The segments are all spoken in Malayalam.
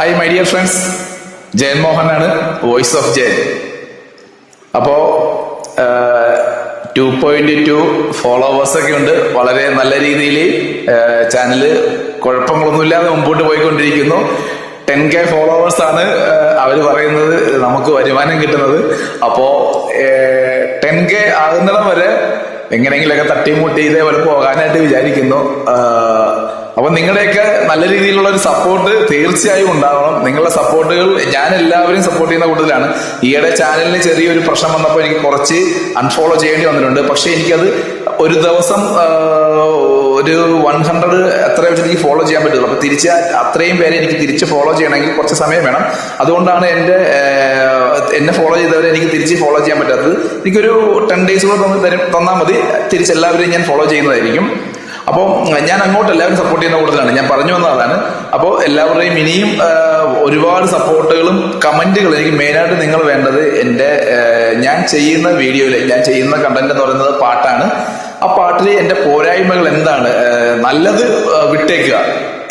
Hi my dear friends Jayan മോഹനാണ് voice of Jayan അപ്പോ ടു പോയിന്റ് ടു ഫോളോവേഴ്സ് ഒക്കെ ഉണ്ട്. വളരെ നല്ല രീതിയിൽ ചാനൽ കുഴപ്പങ്ങളൊന്നുമില്ലാതെ മുമ്പോട്ട് പോയിക്കൊണ്ടിരിക്കുന്നു. ടെൻ കെ ഫോളോവേഴ്സ് ആണ് അവർ പറയുന്നത് നമുക്ക് വരുമാനം കിട്ടുന്നത്. അപ്പോ ടെൻ കെ ആകുന്നിടം വരെ എങ്ങനെയെങ്കിലൊക്കെ തട്ടിമുട്ടി ഇതേപോലെ പോകാനായിട്ട് വിചാരിക്കുന്നു. അപ്പൊ നിങ്ങളുടെയൊക്കെ നല്ല രീതിയിലുള്ള ഒരു സപ്പോർട്ട് തീർച്ചയായും ഉണ്ടാവണം. നിങ്ങളുടെ സപ്പോർട്ടുകൾ ഞാൻ എല്ലാവരും സപ്പോർട്ട് ചെയ്യുന്ന കൂട്ടത്തിലാണ്. ഈയിടെ ചാനലിന് ചെറിയൊരു പ്രശ്നം വന്നപ്പോൾ എനിക്ക് കുറച്ച് അൺഫോളോ ചെയ്യേണ്ടി വന്നിട്ടുണ്ട്. പക്ഷെ എനിക്കത് ഒരു ദിവസം ഒരു വൺ ഹൺഡ്രഡ് എത്ര വെച്ച് എനിക്ക് ഫോളോ ചെയ്യാൻ പറ്റുള്ളൂ. അപ്പൊ തിരിച്ച് അത്രയും പേരെ എനിക്ക് തിരിച്ച് ഫോളോ ചെയ്യണമെങ്കിൽ കുറച്ച് സമയം വേണം. അതുകൊണ്ടാണ് എന്റെ എന്നെ ഫോളോ ചെയ്തവരെ എനിക്ക് തിരിച്ച് ഫോളോ ചെയ്യാൻ പറ്റാത്തത്. എനിക്കൊരു ടെൻ ഡേയ്സ് കൂടെ തന്നാൽ മതി. തിരിച്ച് എല്ലാവരെയും ഞാൻ ഫോളോ ചെയ്യുന്നതായിരിക്കും. അപ്പോൾ ഞാൻ അങ്ങോട്ട് എല്ലാവരും സപ്പോർട്ട് ചെയ്യുന്ന കൂടുതലാണ്. ഞാൻ പറഞ്ഞു വന്ന അതാണ് അപ്പോൾ എല്ലാവരുടെയും ഇനിയും ഒരുപാട് സപ്പോർട്ടുകളും കമന്റുകളും എനിക്ക് മെയിനായിട്ട് നിങ്ങൾ വേണ്ടത് എന്റെ ഞാൻ ചെയ്യുന്ന വീഡിയോയിൽ ഞാൻ ചെയ്യുന്ന കണ്ടന്റ് എന്ന് പറയുന്നത് പാട്ടാണ്. ആ പാട്ടിൽ എന്റെ പോരായ്മകൾ എന്താണ്? നല്ലത് വിട്ടേക്കുക.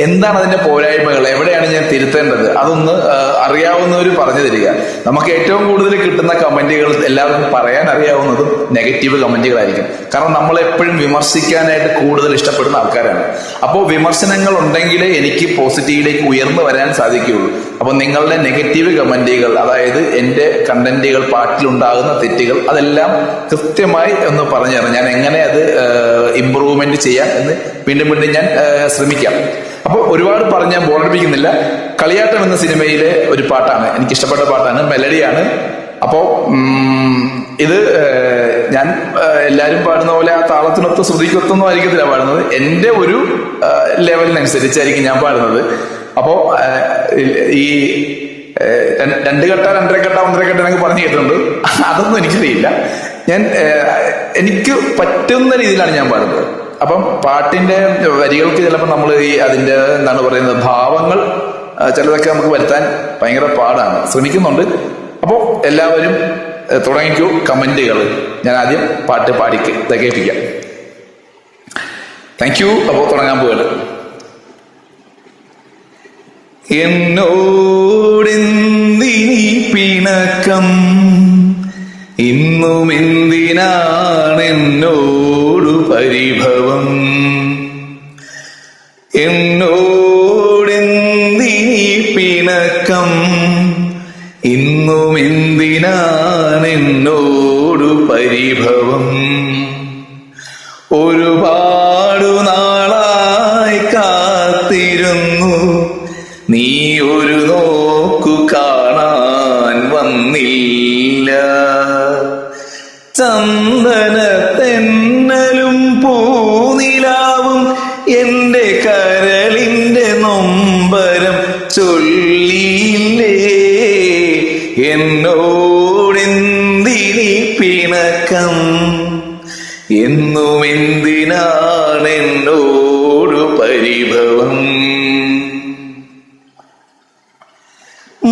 എന്താണ് അതിന്റെ പോരായ്മകൾ? എവിടെയാണ് ഞാൻ തിരുത്തേണ്ടത്? അതൊന്ന് അറിയാവുന്നവർ പറഞ്ഞു തരിക. നമുക്ക് ഏറ്റവും കൂടുതൽ കിട്ടുന്ന കമന്റുകൾ എല്ലാവർക്കും പറയാൻ അറിയാവുന്നതും നെഗറ്റീവ് കമന്റുകളായിരിക്കും. കാരണം നമ്മൾ എപ്പോഴും വിമർശിക്കാനായിട്ട് കൂടുതൽ ഇഷ്ടപ്പെടുന്ന ആൾക്കാരാണ്. അപ്പോൾ വിമർശനങ്ങൾ ഉണ്ടെങ്കിലേ എനിക്ക് പോസിറ്റീവിലേക്ക് ഉയർന്നു വരാൻ സാധിക്കുകയുള്ളൂ. അപ്പോൾ നിങ്ങളുടെ നെഗറ്റീവ് കമന്റുകൾ അതായത് എന്റെ കണ്ടന്റുകൾ പാട്ടിലുണ്ടാകുന്ന തെറ്റുകൾ അതെല്ലാം കൃത്യമായി ഒന്ന് പറഞ്ഞു തരണം. ഞാൻ എങ്ങനെ അത് ഇമ്പ്രൂവ്മെന്റ് ചെയ്യാം എന്ന് വീണ്ടും വീണ്ടും ഞാൻ ശ്രമിക്കാം. അപ്പോൾ ഒരുപാട് പറഞ്ഞ് ഞാൻ ബോറടിപ്പിക്കുന്നില്ല കളിയാട്ടം എന്ന സിനിമയിലെ ഒരു പാട്ടാണ്. എനിക്ക് ഇഷ്ടപ്പെട്ട പാട്ടാണ്. മെലഡിയാണ്. അപ്പോ ഉം, ഇത് ഞാൻ എല്ലാവരും പാടുന്ന പോലെ ആ താളത്തിനൊത്ത് ശ്രുതിക്കൊത്തൊന്നും ആയിരിക്കത്തില്ല പാടുന്നത്. എന്റെ ഒരു ലെവലിനനുസരിച്ചായിരിക്കും ഞാൻ പാടുന്നത്. അപ്പോ ഈ രണ്ട് കെട്ട രണ്ടര കെട്ട ഒന്നര കെട്ട എന്നൊക്കെ പറഞ്ഞു കേട്ടിട്ടുണ്ട്. അതൊന്നും എനിക്കറിയില്ല. ഞാൻ എനിക്ക് പറ്റുന്ന രീതിയിലാണ് ഞാൻ പാടുന്നത്. അപ്പം പാട്ടിന്റെ വരികൾക്ക് ചിലപ്പോൾ നമ്മൾ ഈ അതിന്റെ എന്താണ് പറയുന്നത് ഭാവങ്ങൾ ചിലതൊക്കെ നമുക്ക് വരുത്താൻ ഭയങ്കര പാടാണ്. ശ്രമിക്കുന്നുണ്ട്. അപ്പോൾ എല്ലാവരും തുടങ്ങിക്കൂ കമന്റുകൾ ഞാൻ ആദ്യം പാട്ട് പാടി കേൾപ്പിക്കാം. താങ്ക് യു അപ്പോൾ തുടങ്ങാൻ പോവാണ്. എന്നോടിന്തിനി പിണക്കം ഇന്നും എന്തിനാണ് എന്നോടു പരിഭവം എന്നോടെ പിണക്കം ഇന്നും എന്തിനാണ് എന്നോടു പരിഭവം? ഒരുപാടു നാളായി കാത്തിരുന്നു നീ ഒരു നോക്കു കാണാൻ വന്നില്ല. ചന്ദന കരളിന്റെ നൊമ്പരം ചൊല്ലിയില്ലേ? എന്നോടെന്തിനി പിണക്കം? എന്നും എന്തിനാണ് എന്നോടു പരിഭവം?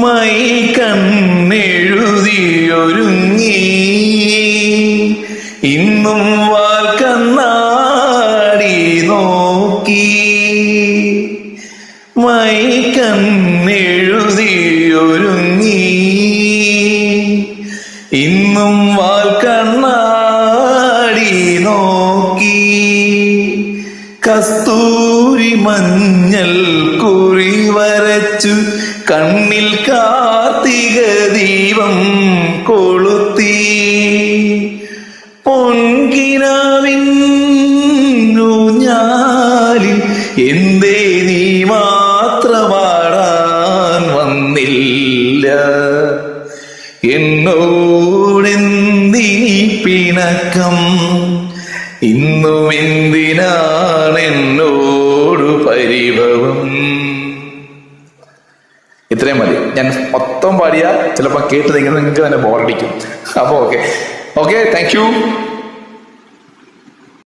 മൈ കണ്ണെഴുതിയൊരുങ്ങി. ഇന്നും വാൽക്കണ്ണാടി കണ്ണെഴുതിയൊരുങ്ങി ഇന്നും വാൽക്കണ്ണാടി നോക്കി. കസ്തൂരി മഞ്ഞൾ കുറി വരച്ചു. കണ്ണിൽ കാർത്തിക ദീപം കൊളുത്തി. പൊൻകിനാവിൻ എന്തേ നീ മാത്രമാടാൻ എന്തിനാണ് എന്നോട് പരിഭവം. ഇത്രയും മതി. ഞാൻ മൊത്തം പാടിയാൽ ചിലപ്പോൾ കേട്ട് നിങ്ങൾ നിങ്ങൾക്ക് തന്നെ ബോറടിക്കും. അപ്പോൾ ഓക്കെ ഓക്കെ താങ്ക് യു